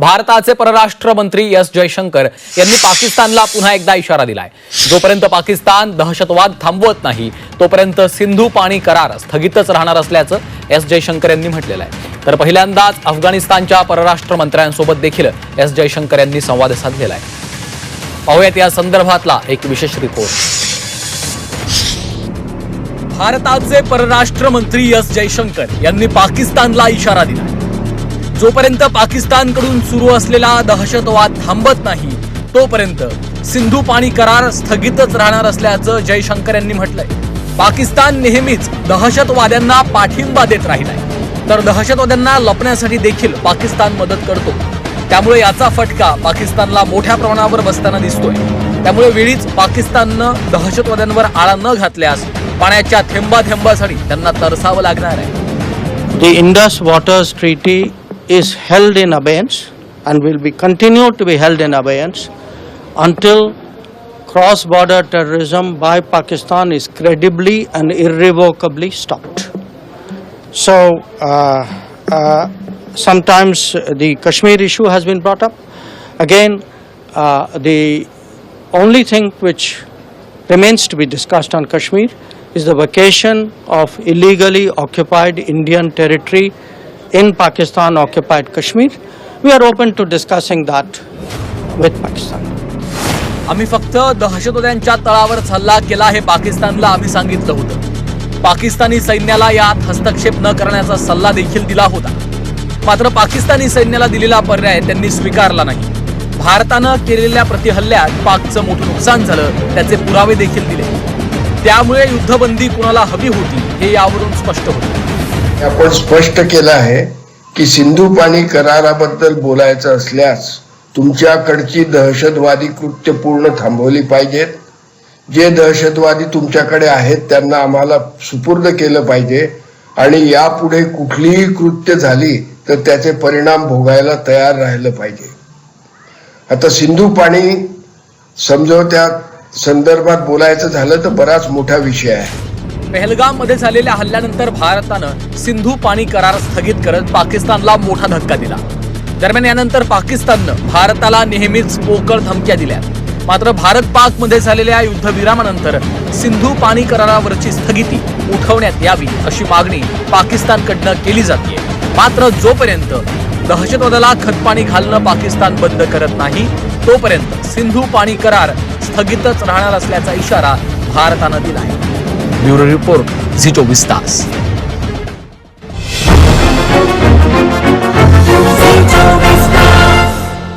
भारताचे परराष्ट्र मंत्री एस जयशंकर यांनी पाकिस्तानला पुन्हा एकदा इशारा दिलाय. जोपर्यंत पाकिस्तान दहशतवाद थांबवत नाही तोपर्यंत सिंधू पाणी करार स्थगितच राहणार असल्याचं एस जयशंकर यांनी म्हटलेलं आहे. तर पहिल्यांदाच अफगाणिस्तानच्या परराष्ट्र मंत्र्यांसोबत देखील एस जयशंकर यांनी संवाद साधलेला आहे. पाहूयात या संदर्भातला एक विशेष रिपोर्ट. भारताचे परराष्ट्र मंत्री एस जयशंकर यांनी पाकिस्तानला इशारा दिला जोपर्यंत पाकिस्तानकडून सुरू असलेला दहशतवाद थांबत नाही तोपर्यंत सिंधू पाणी करार स्थगितच राहणार असल्याचं जयशंकर यांनी म्हटलंय. पाकिस्तान नेहमीच दहशतवाद्यांना पाठिंबा देत राहिलाय. तर दहशतवाद्यांना लपण्यासाठी देखील पाकिस्तान मदत करतो. त्यामुळे याचा फटका पाकिस्तानला मोठ्या प्रमाणावर बसताना दिसतोय. त्यामुळे वेळीच पाकिस्ताननं दहशतवाद्यांवर आळा न घातल्यास पाण्याच्या थेंबा थेंबासाठी त्यांना तरसावं लागणार आहे. The Indus Waters Treaty is held in abeyance and will be continued to be held in abeyance until cross border terrorism by Pakistan is credibly and irrevocably stopped. So, uh, uh, sometimes the Kashmir issue has been brought up. Again, uh, the only thing which remains to be discussed on Kashmir is the vacation of illegally occupied Indian territory in Pakistan occupied Kashmir. We are open to discussing that with Pakistan. आम्ही फक्त दहशतवाद्यांच्या तळावर हल्ला केला हे पाकिस्तानला आम्ही सांगितलं होतं. पाकिस्तानी सैन्याला यात हस्तक्षेप न करण्याचा सल्ला देखील दिला होता. मात्र पाकिस्तानी सैन्याला दिलेला पर्याय त्यांनी स्वीकारला नाही. भारतानं केलेल्या प्रतिहल्ल्यात पाकचं मोठं नुकसान झालं त्याचे पुरावे देखील दिले. त्यामुळे युद्धबंदी कुणाला हवी होती हे यावरून स्पष्ट होतं. आपण स्पष्ट केलं आहे की सिंधू पाणी कराराबद्दल बोलायचं असल्यास तुमच्याकडची दहशतवादी कृत्य पूर्ण थांबवली पाहिजेत. जे दहशतवादी तुमच्याकडे आहेत त्यांना आम्हाला सुपूर्द केलं पाहिजे आणि यापुढे कुठलीही कृत्य झाली तर त्याचे परिणाम भोगायला तयार राहिलं पाहिजे. आता सिंधू पाणी समजवत्या संदर्भात बोलायचं झालं तर बराच मोठा विषय आहे. पहलगाममध्ये झालेल्या हल्ल्यानंतर भारतानं सिंधू पाणी करार स्थगित करत पाकिस्तानला मोठा धक्का दिला. दरम्यान यानंतर पाकिस्ताननं भारताला नेहमीच पोकळ धमक्या दिल्या. मात्र भारत पाकमध्ये झालेल्या युद्धविरामानंतर सिंधू पाणी करारावरची स्थगिती उठवण्यात यावी अशी मागणी पाकिस्तानकडनं केली जाते मात्र जोपर्यंत दहशतवादाला खतपाणी घालणं पाकिस्तान बंद करत नाही तोपर्यंत सिंधू पाणी करार स्थगितच राहणार असल्याचा इशारा भारतानं दिला आहे ব্যুরো রিপোর্ট জি চব্বিশ